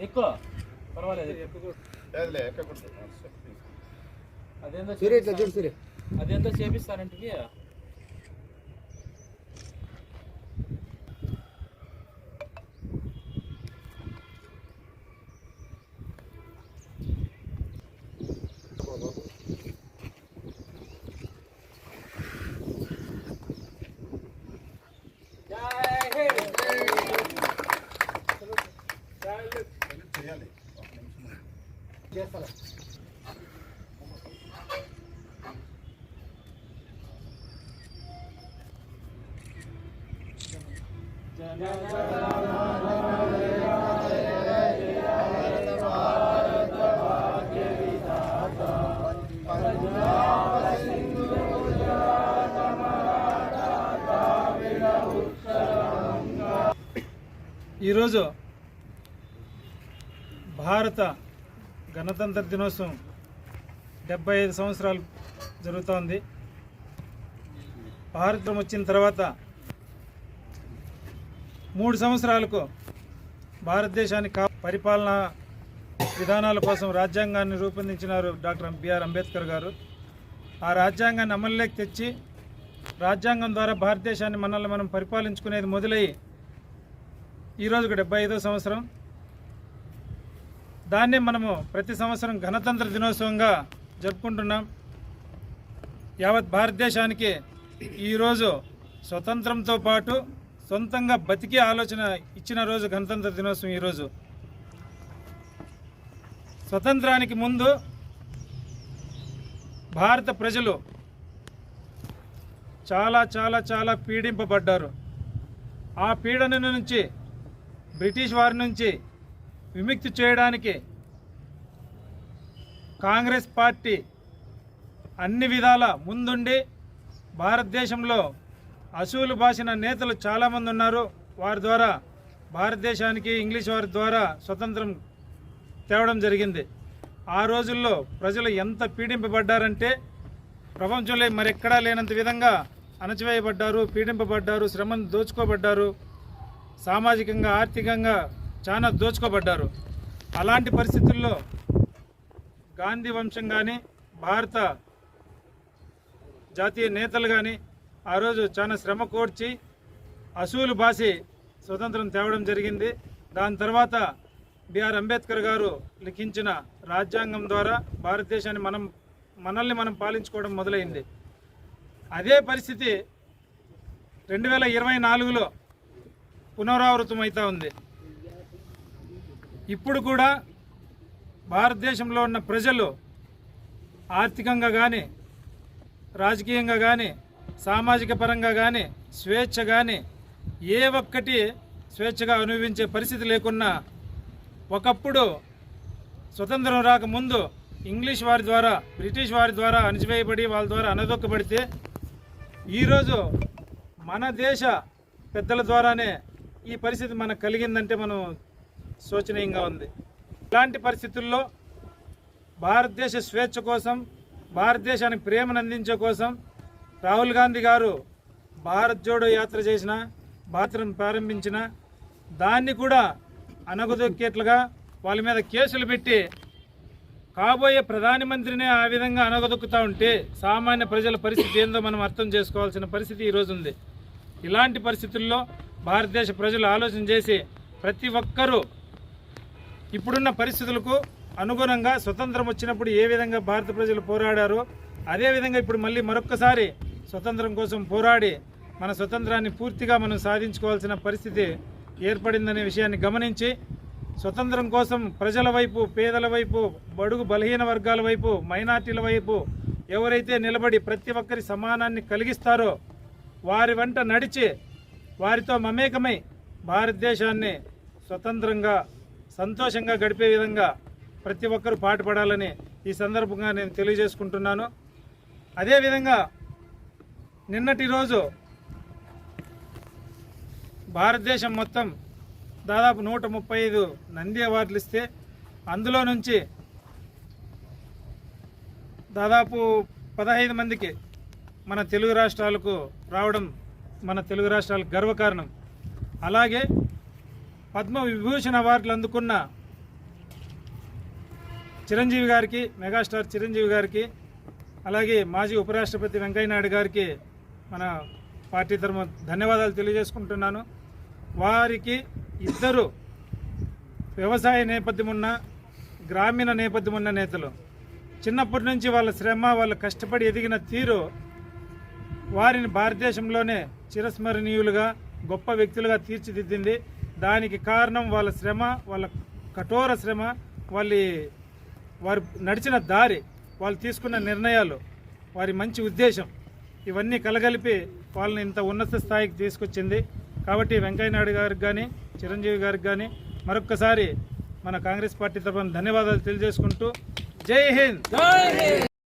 ఎక్కువ? పర్వాలేదు. అదేందో అదేందో చేపిస్తానంటివి. చేయాలి చేస్తారా ఈరోజు భారత గణతంత్ర దినోత్సవం డెబ్బై ఐదు సంవత్సరాలు జరుగుతోంది. భారతం వచ్చిన తర్వాత మూడు సంవత్సరాలకు భారతదేశాన్ని పరిపాలనా పరిపాలన విధానాల కోసం రాజ్యాంగాన్ని రూపొందించినారు డాక్టర్ బిఆర్ అంబేద్కర్ గారు. ఆ రాజ్యాంగాన్ని అమలులోకి తెచ్చి రాజ్యాంగం ద్వారా భారతదేశాన్ని మనల్ని మనం పరిపాలించుకునేది మొదలయ్యి ఈ రోజుకు డెబ్బై ఐదో సంవత్సరం. దాన్నే మనము ప్రతి సంవత్సరం గణతంత్ర దినోత్సవంగా జరుపుకుంటున్నాం. యావత్ భారతదేశానికి ఈరోజు స్వతంత్రంతో పాటు సొంతంగా బతికే ఆలోచన ఇచ్చిన రోజు గణతంత్ర దినోత్సవం ఈరోజు స్వతంత్రానికి ముందు భారత ప్రజలు చాలా చాలా చాలా పీడింపబడ్డారు. ఆ పీడన నుంచి బ్రిటిష్ వారి నుంచి విముక్తి చేయడానికి కాంగ్రెస్ పార్టీ అన్ని విధాల ముందుండి భారతదేశంలో అసూలు బాసిన నేతలు చాలామంది ఉన్నారు. వారి ద్వారా భారతదేశానికి ఇంగ్లీష్ వారి ద్వారా స్వతంత్రం తేవడం జరిగింది. ఆ రోజుల్లో ప్రజలు ఎంత పీడింపబడ్డారంటే ప్రపంచంలో మరెక్కడా లేనంత విధంగా అణచివేయబడ్డారు పీడింపబడ్డారు శ్రమను దోచుకోబడ్డారు. సామాజికంగా ఆర్థికంగా చాలా దోచుకోబడ్డారు. అలాంటి పరిస్థితుల్లో గాంధీ వంశం కానీ భారత జాతీయ నేతలు కానీ ఆ రోజు చాలా శ్రమ కోర్చి అసూలు బాసి స్వతంత్రం తేవడం జరిగింది. దాని తర్వాత బిఆర్ అంబేద్కర్ గారు లిఖించిన రాజ్యాంగం ద్వారా భారతదేశాన్ని మనం మనల్ని మనం పాలించుకోవడం మొదలైంది. అదే పరిస్థితి రెండు వేల ఇరవై నాలుగులో పునరావృతం అవుతా ఉంది. ఇప్పుడు కూడా భారతదేశంలో ఉన్న ప్రజలు ఆర్థికంగా కానీ రాజకీయంగా కానీ సామాజిక పరంగా కానీ స్వేచ్ఛ కానీ ఏ ఒక్కటి స్వేచ్ఛగా అనుభవించే పరిస్థితి లేకున్నా ఒకప్పుడు స్వతంత్రం రాకముందు ఇంగ్లీష్ వారి ద్వారా బ్రిటిష్ వారి ద్వారా అణచివేయబడి వాళ్ళ ద్వారా అనదొక్కబడితే ఈరోజు మన దేశ పెద్దల ద్వారానే ఈ పరిస్థితి మనకు కలిగిందంటే మనం శోచనీయంగా ఉంది. ఇలాంటి పరిస్థితుల్లో భారతదేశ స్వేచ్ఛ కోసం భారతదేశానికి ప్రేమను అందించే కోసం రాహుల్ గాంధీ గారు భారత్ జోడో యాత్ర చేసిన భారతను ప్రారంభించిన దాన్ని కూడా అనగదొక్కేట్లుగా వాళ్ళ మీద కేసులు పెట్టి కాబోయే ప్రధానమంత్రినే ఆ విధంగా అనగదొక్కుతూ ఉంటే సామాన్య ప్రజల పరిస్థితి ఏందో మనం అర్థం చేసుకోవాల్సిన పరిస్థితి ఈరోజు ఉంది. ఇలాంటి పరిస్థితుల్లో భారతదేశ ప్రజలు ఆలోచన చేసి ప్రతి ఒక్కరూ ఇప్పుడున్న పరిస్థితులకు అనుగుణంగా స్వతంత్రం వచ్చినప్పుడు ఏ విధంగా భారత ప్రజలు పోరాడారో అదేవిధంగా ఇప్పుడు మళ్ళీ మరొక్కసారి స్వతంత్రం కోసం పోరాడి మన స్వతంత్రాన్ని పూర్తిగా మనం సాధించుకోవాల్సిన పరిస్థితి ఏర్పడిందనే విషయాన్ని గమనించి స్వతంత్రం కోసం ప్రజల వైపు పేదల వైపు బడుగు బలహీన వర్గాల వైపు మైనార్టీల వైపు ఎవరైతే నిలబడి ప్రతి ఒక్కరి సమానాన్ని కలిగిస్తారో వారి వెంట నడిచి వారితో మమేకమై భారతదేశాన్ని స్వతంత్రంగా సంతోషంగా గడిపే విధంగా ప్రతి ఒక్కరూ పాటుపడాలని ఈ సందర్భంగా నేను తెలియజేసుకుంటున్నాను. అదేవిధంగా నిన్నటి రోజు భారతదేశం మొత్తం దాదాపు నూట ముప్పై ఐదు నంది అవార్డులు ఇస్తే అందులో నుంచి దాదాపు పదహైదు మందికి మన తెలుగు రాష్ట్రాలకు రావడం మన తెలుగు రాష్ట్రాలకు గర్వకారణం. అలాగే పద్మ విభూషణ అవార్డులు అందుకున్న చిరంజీవి గారికి మెగాస్టార్ చిరంజీవి గారికి అలాగే మాజీ ఉపరాష్ట్రపతి వెంకయ్యనాయుడు గారికి మన పార్టీ తరఫున ధన్యవాదాలు తెలియజేసుకుంటున్నాను. వారికి ఇద్దరు వ్యవసాయ నేపథ్యం ఉన్న గ్రామీణ నేపథ్యం ఉన్న నేతలు. చిన్నప్పటి నుంచి వాళ్ళ శ్రమ వాళ్ళు కష్టపడి ఎదిగిన తీరు వారిని భారతదేశంలోనే చిరస్మరణీయులుగా గొప్ప వ్యక్తులుగా తీర్చిదిద్దింది. దానికి కారణం వాళ్ళ శ్రమ వాళ్ళ కఠోర శ్రమ వాళ్ళ వారు నడిచిన దారి వాళ్ళు తీసుకున్న నిర్ణయాలు వారి మంచి ఉద్దేశం ఇవన్నీ కలగలిపి వాళ్ళని ఇంత ఉన్నత స్థాయికి తీసుకొచ్చింది. కాబట్టి వెంకయ్యనాయుడు గారికి కానీ చిరంజీవి గారికి కానీ మరొక్కసారి మన కాంగ్రెస్ పార్టీ తరఫున ధన్యవాదాలు తెలియజేసుకుంటూ జై హింద్!